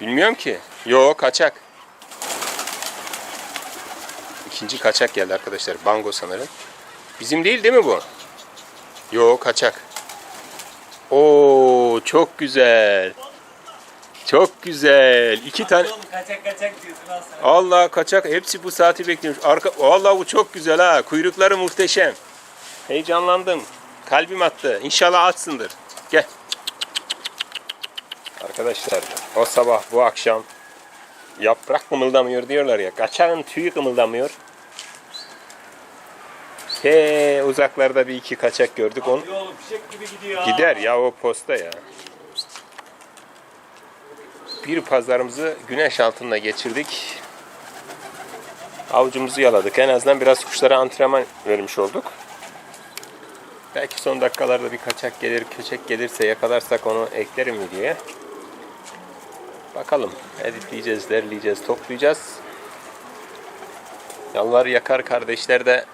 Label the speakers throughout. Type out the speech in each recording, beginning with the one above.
Speaker 1: Bilmiyorum ki. Yo kaçak. İkinci kaçak geldi arkadaşlar. Bango sanırım. Bizim değil değil mi bu? Yo kaçak. Oo çok güzel. Çok güzel. İki tane.
Speaker 2: Kaçak kaçak diyorsun.
Speaker 1: Allah kaçak. Hepsi bu saati bekliyormuş. Arka Vallahi bu çok güzel ha. Kuyrukları muhteşem. Heyecanlandım. Kalbim attı. İnşallah açsındır. Gel. Arkadaşlar o sabah bu akşam yaprak kımıldamıyor diyorlar ya. Kaçağın tüyü kımıldamıyor. He uzaklarda bir iki kaçak gördük. On
Speaker 2: oğlum fişek gibi gidiyor.
Speaker 1: gider ya o posta ya. Bir pazarımızı güneş altında geçirdik. Avucumuzu yaladık. En azından biraz kuşlara antrenman vermiş olduk. Belki son dakikalarda bir kaçak gelir, köçek gelirse yakalarsak onu eklerim mi diye. Bakalım. Editleyeceğiz, derleyeceğiz, toplayacağız. Yalvar yakar kardeşler de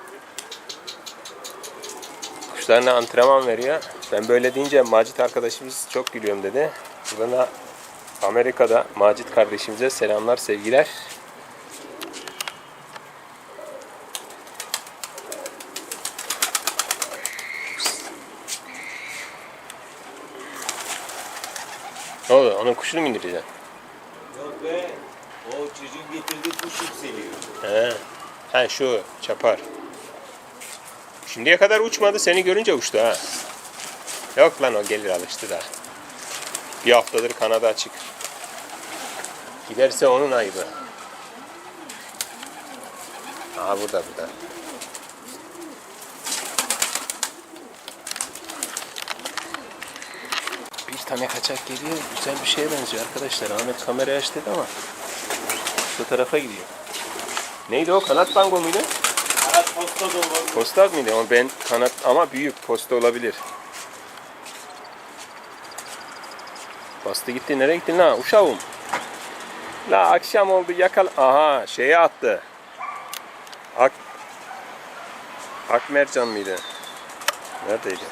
Speaker 1: kuşlarına antrenman veriyor. Ben böyle deyince Macit arkadaşımız çok gülüyorum dedi. Buradan da Amerika'da Macit kardeşimize selamlar, sevgiler. Ne oldu? Onun kuşunu mu indireceksin?
Speaker 2: Be. O çocuğun getirdiği kuş yükseliyor.
Speaker 1: He. Ha şu çapar. Şimdiye kadar uçmadı. Seni görünce uçtu ha. Yok lan o gelir alıştı da. Bir haftadır kanadı açık. Giderse onun ayıbı. Aha burada burada. Tane kaçak geliyor. Güzel bir şeye benziyor arkadaşlar. Ahmet kamerayı aç dedi ama şu tarafa gidiyor. Neydi o? Kanat bango muydu?
Speaker 2: Kanat posta dolu.
Speaker 1: Posta mıydı? Ama ben kanat ama büyük posta olabilir. Bastı gitti. Nereye gittin la? Uşağım. La akşam oldu yakal. Aha şeye attı. Ak Akmercan mıydı? Neredeydi?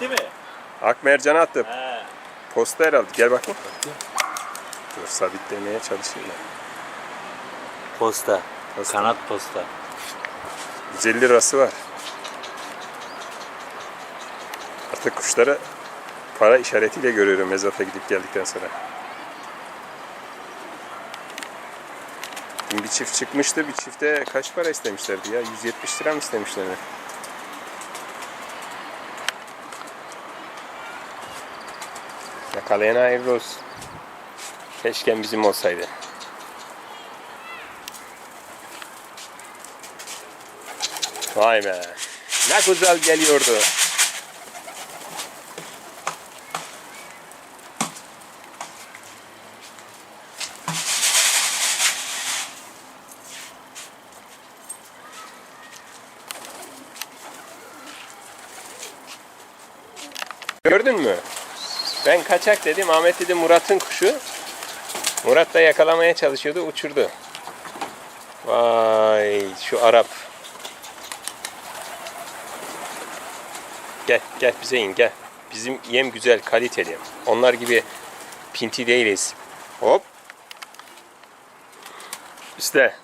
Speaker 2: Değil mi?
Speaker 1: Akmercan'a attı.
Speaker 2: He.
Speaker 1: Posta herhalde. Gel bakayım. Dur sabitlemeye çalışayım da.
Speaker 2: Posta.
Speaker 1: Posta.
Speaker 2: Kanat posta.
Speaker 1: 150 lirası var. Artık kuşları para işaretiyle görüyorum mezofa gidip geldikten sonra. Dün bir çift çıkmıştı. Bir çifte kaç para istemişlerdi ya? 170 lira mı istemişlerdi? Yakalayan hayırlı. Keşke bizim olsaydı. Vay be. Ne güzel geliyordu. Gördün mü? Ben kaçak dedim. Ahmet dedi Murat'ın kuşu. Murat da yakalamaya çalışıyordu. Uçurdu. Vay şu Arap. Gel gel bize in gel. Bizim yem güzel kaliteli. Onlar gibi pinti değiliz. Hop. İşte.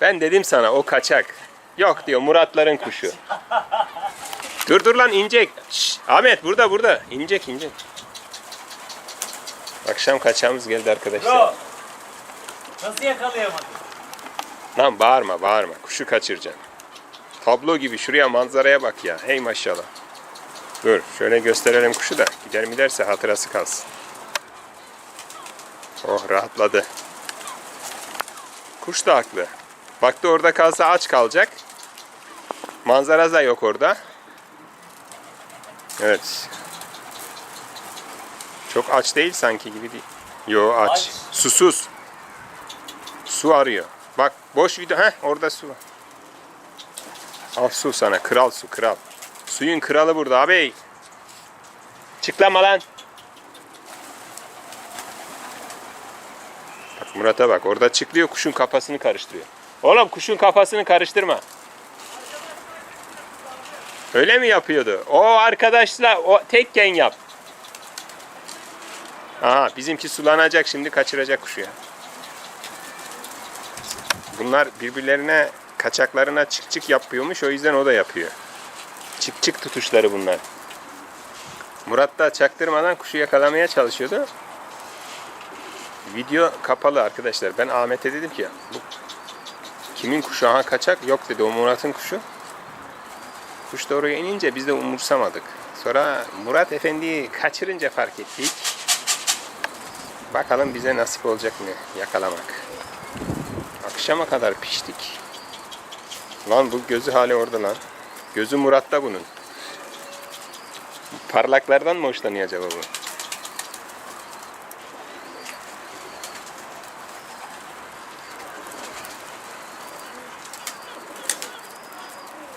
Speaker 1: Ben dedim sana o kaçak. Yok diyor Muratların kuşu. dur dur lan inecek. Şşş, Ahmet burada burada. İnecek inecek. Akşam kaçağımız geldi arkadaşlar.
Speaker 2: Bro. Nasıl yakalayamadın?
Speaker 1: Lan bağırma bağırma. Kuşu kaçıracaksın. Tablo gibi şuraya manzaraya bak ya. Hey maşallah. Dur şöyle gösterelim kuşu da. Gider mi derse hatırası kalsın. Oh rahatladı. Kuş da haklı. Baktı orada kalsa aç kalacak. Manzara da yok orada. Evet. Çok aç değil sanki gibi değil. Yo aç.
Speaker 2: Aç.
Speaker 1: Susuz. Su arıyor. Bak boş video. Heh orada su var. Al su sana. Kral su kral. Suyun kralı burada abi. Çıklama lan. Bak Murat'a bak. Orada çıklıyor kuşun kafasını karıştırıyor. Oğlum kuşun kafasını karıştırma. Öyle mi yapıyordu? O arkadaşla o tekken yap. Aha bizimki sulanacak şimdi kaçıracak kuşu ya. Bunlar birbirlerine kaçaklarına çık çık yapıyormuş o yüzden o da yapıyor. Çık çık tutuşları bunlar. Murat da çaktırmadan kuşu yakalamaya çalışıyordu. Video kapalı arkadaşlar. Ben Ahmet'e dedim ki bu kimin kuşu aha kaçak yok dedi o Murat'ın kuşu. Kuş da oraya inince biz de umursamadık. Sonra Murat Efendi'yi kaçırınca fark ettik. Bakalım bize nasip olacak mı yakalamak. Akşama kadar piştik. Lan bu gözü hali orada lan. Gözü Murat'ta bunun. Parlaklardan mı hoşlanıyor acaba bu?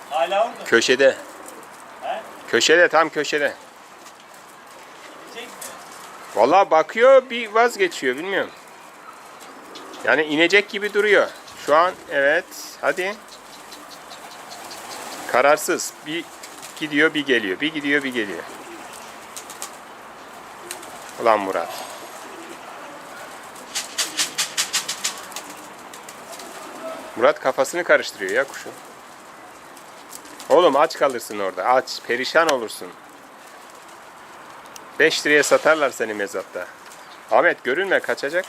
Speaker 2: Hala orada.
Speaker 1: Köşede.
Speaker 2: He?
Speaker 1: Köşede tam köşede. Vallahi bakıyor bir vazgeçiyor bilmiyorum. Yani inecek gibi duruyor. Şu an evet hadi. Kararsız. Bir gidiyor bir geliyor. Bir gidiyor bir geliyor. Ulan Murat. Murat kafasını karıştırıyor ya kuşun. Oğlum aç kalırsın orada. Aç. Perişan olursun. 5 liraya satarlar seni mezatta. Ahmet görünme kaçacak.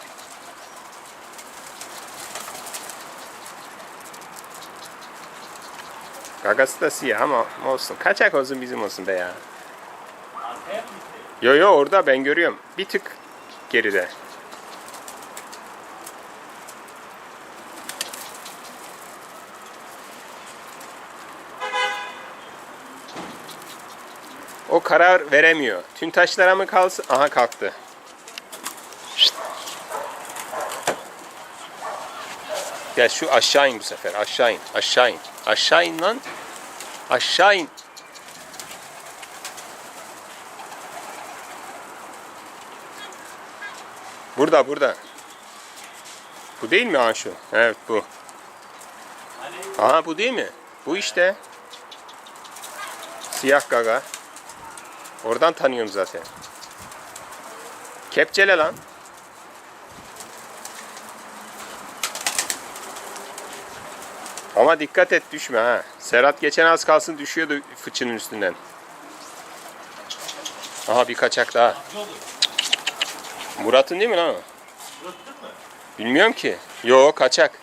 Speaker 1: Gagası da siyah ama olsun. Kaçak olsun bizim olsun be ya. Yo yo orada ben görüyorum. Bir tık geride. Karar veremiyor. Tüntaşlara mı kalsın? Aha kalktı. Şşt. Gel şu aşağı in bu sefer. Aşağı in. Aşağı in. Aşağı in lan. Aşağı in. Burada burada. Bu değil mi aha şu? Evet bu. Aha bu değil mi? Bu işte. Siyah gaga. Oradan tanıyorum zaten. Kepçele lan. Ama dikkat et düşme ha. Serhat geçen az kalsın düşüyordu fıçının üstünden. Aha bir kaçak daha. Murat'ın değil mi lan o? Bilmiyorum ki. Yo kaçak.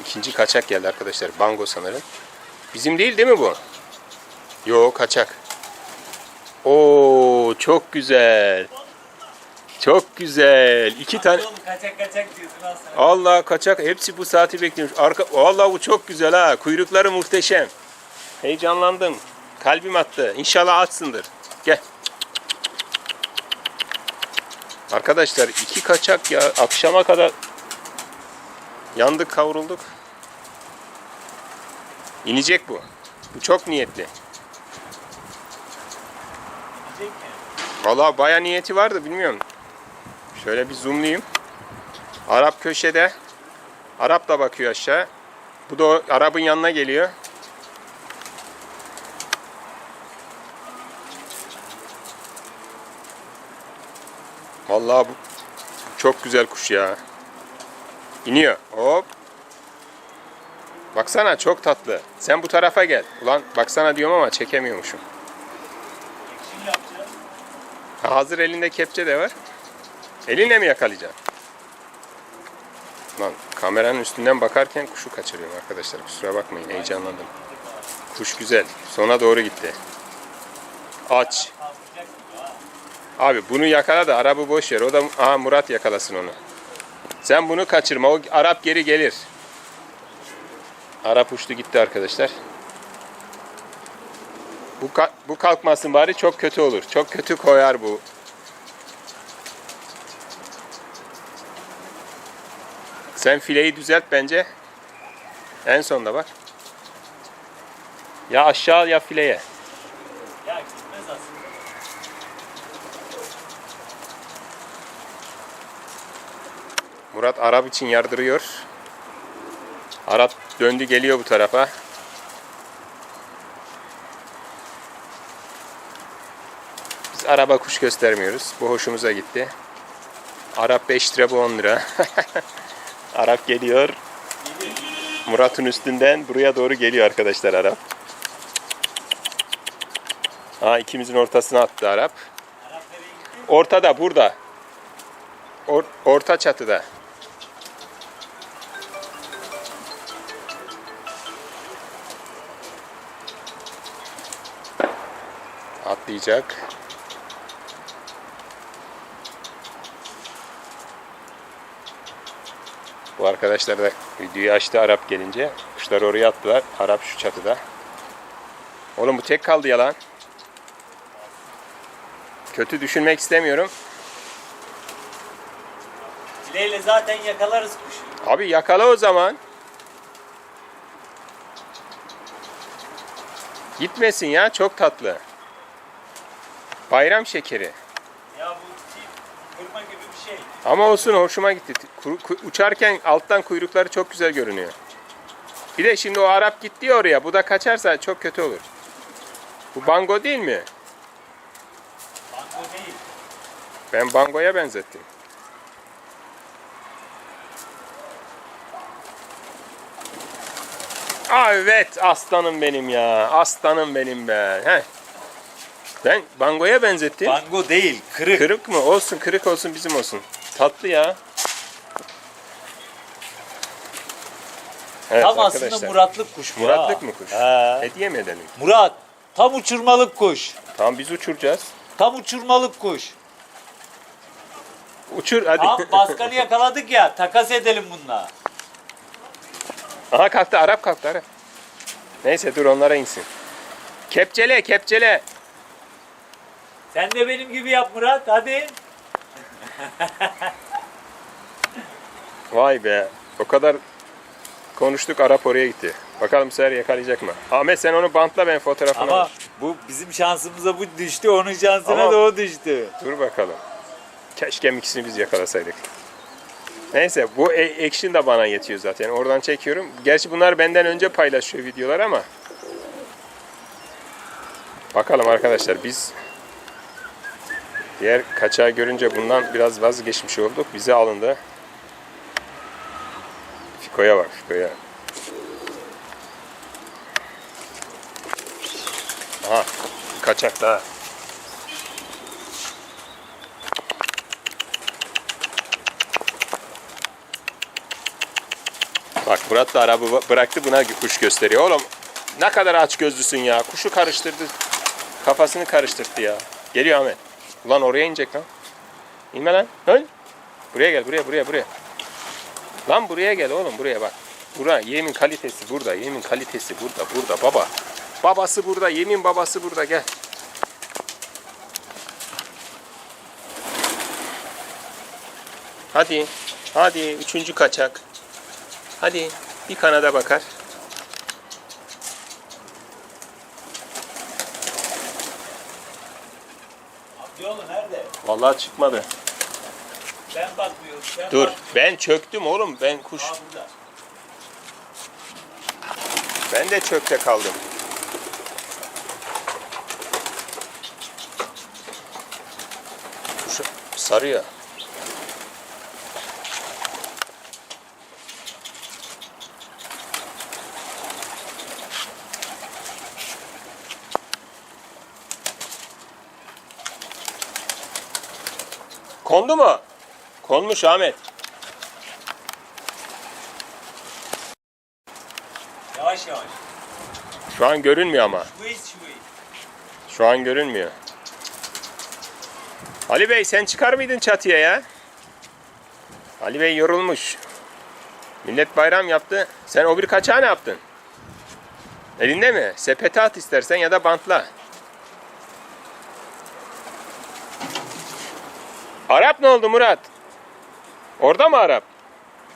Speaker 1: İkinci kaçak geldi arkadaşlar. Bango sanırım. Bizim değil değil mi bu? Yo kaçak. Oo çok güzel. Çok güzel. İki tane.
Speaker 2: Kaçak kaçak diyorsun sana.
Speaker 1: Allah kaçak. Hepsi bu saati bekliyormuş. Arka... Vallahi bu çok güzel ha. Kuyrukları muhteşem. Heyecanlandım. Kalbim attı. İnşallah açsındır. Gel. Arkadaşlar iki kaçak ya. Akşama kadar yandık kavrulduk. İnecek bu. Bu çok niyetli.
Speaker 2: Gidecek mi?
Speaker 1: Vallahi baya niyeti vardı bilmiyorum. Şöyle bir zoomlayayım. Arap köşede. Arap da bakıyor aşağı. Bu da Arap'ın yanına geliyor. Vallahi bu çok güzel kuş ya. İniyor. Hop. Baksana çok tatlı. Sen bu tarafa gel. Ulan baksana diyorum ama çekemiyormuşum. Hazır elinde kepçe de var. Elinle mi yakalayacaksın? Lan kameranın üstünden bakarken kuşu kaçırıyorum arkadaşlar. Kusura bakmayın heyecanlandım. Kuş güzel. Sona doğru gitti. Aç. Abi bunu yakala da Arap'ı boş ver. O da aha Murat yakalasın onu. Sen bunu kaçırma. O Arap geri gelir. Arap uçtu gitti arkadaşlar. Bu bu kalkmasın bari çok kötü olur. Çok kötü koyar bu. Sen fileyi düzelt bence. En sonda bak. Ya aşağı ya fileye.
Speaker 2: Ya gitmez aslında.
Speaker 1: Murat Arap için yardırıyor. Arap döndü geliyor bu tarafa. Araba kuş göstermiyoruz. Bu hoşumuza gitti. Arap 5 lira bu 10 lira. Arap geliyor. Murat'ın üstünden buraya doğru geliyor arkadaşlar Arap. Ha ikimizin ortasına attı Arap. Ortada burada. Or- orta çatıda. Atlayacak. Bu arkadaşlar da videoyu açtı Arap gelince. Kuşları oraya attılar. Arap şu çatıda. Oğlum bu tek kaldı ya lan. Kötü düşünmek istemiyorum.
Speaker 2: Fileyle zaten yakalarız kuşu.
Speaker 1: Abi yakala o zaman. Gitmesin ya çok tatlı. Bayram şekeri.
Speaker 2: Kırma gibi bir şey.
Speaker 1: Ama olsun hoşuma gitti. Uçarken alttan kuyrukları çok güzel görünüyor. Bir de şimdi o Arap gitti ya oraya. Bu da kaçarsa çok kötü olur. Bu bango değil mi?
Speaker 2: Bango değil.
Speaker 1: Ben bangoya benzettim. Aa, evet aslanım benim ya. Aslanım benim be. Heh. Ben bangoya benzettim.
Speaker 2: Bango değil, kırık.
Speaker 1: Kırık mı? Olsun kırık olsun bizim olsun. Tatlı ya. Evet
Speaker 2: Tam
Speaker 1: arkadaşlar.
Speaker 2: aslında Muratlık kuş bu
Speaker 1: Muratlık
Speaker 2: ha.
Speaker 1: mı kuş?
Speaker 2: He.
Speaker 1: Hediye mi edelim?
Speaker 2: Murat, tam uçurmalık kuş.
Speaker 1: Tamam biz uçuracağız.
Speaker 2: Tam uçurmalık kuş.
Speaker 1: Uçur hadi.
Speaker 2: Tam baskanı yakaladık ya, takas edelim bununla.
Speaker 1: Aha kalktı Arap kalktı Arap. Neyse dur onlara insin. Kepçele kepçele.
Speaker 2: Sen de benim gibi yap Murat, hadi.
Speaker 1: Vay be. O kadar konuştuk Arap oraya gitti. Bakalım sefer yakalayacak mı? Ahmet sen onu bantla ben fotoğrafını
Speaker 2: Ama
Speaker 1: alayım.
Speaker 2: bu bizim şansımıza bu düştü, onun şansına
Speaker 1: Ama-
Speaker 2: da o düştü.
Speaker 1: Dur bakalım. Keşke ikisini biz yakalasaydık. Neyse bu e- action da bana yetiyor zaten. Oradan çekiyorum. Gerçi bunlar benden önce paylaşıyor videolar ama. Bakalım arkadaşlar biz diğer kaçağı görünce bundan biraz vazgeçmiş olduk. Bize alındı. Fiko'ya bak Fiko'ya. Aha kaçak daha. Bak Murat da arabı bı- bıraktı buna kuş gösteriyor. Oğlum ne kadar aç gözlüsün ya. Kuşu karıştırdı. Kafasını karıştırdı ya. Geliyor Ahmet. Ulan oraya inecek lan. İnme lan. Lan. Buraya gel buraya buraya buraya. Lan buraya gel oğlum buraya bak. Bura yemin kalitesi burada. Yemin kalitesi burada burada baba. Babası burada. Yemin babası burada gel. Hadi. Hadi. Üçüncü kaçak. Hadi. Bir kanada bakar. Vallahi çıkmadı.
Speaker 2: Ben bakmıyorum. Ben
Speaker 1: Dur.
Speaker 2: bak-
Speaker 1: Ben çöktüm oğlum. Ben kuş.
Speaker 2: Aa.
Speaker 1: Ben de çökte kaldım. Kuş sarıyor. Kondu mu? Konmuş Ahmet.
Speaker 2: Yavaş yavaş.
Speaker 1: Şu an görünmüyor ama. Şu an görünmüyor. Ali Bey sen çıkar mıydın çatıya ya? Ali Bey yorulmuş. Millet bayram yaptı. Sen o bir kaçağı ne yaptın? Elinde mi? Sepete at istersen ya da bantla. Arap ne oldu Murat? Orada mı Arap?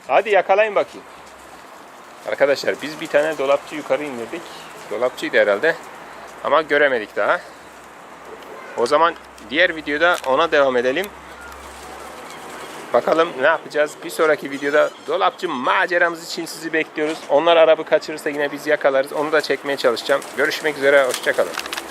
Speaker 1: Hadi yakalayın bakayım. Arkadaşlar biz bir tane dolapçı yukarı indirdik. Dolapçıydı herhalde. Ama göremedik daha. O zaman diğer videoda ona devam edelim. Bakalım ne yapacağız? Bir sonraki videoda dolapçı maceramız için sizi bekliyoruz. Onlar arabı kaçırırsa yine biz yakalarız. Onu da çekmeye çalışacağım. Görüşmek üzere. Hoşçakalın.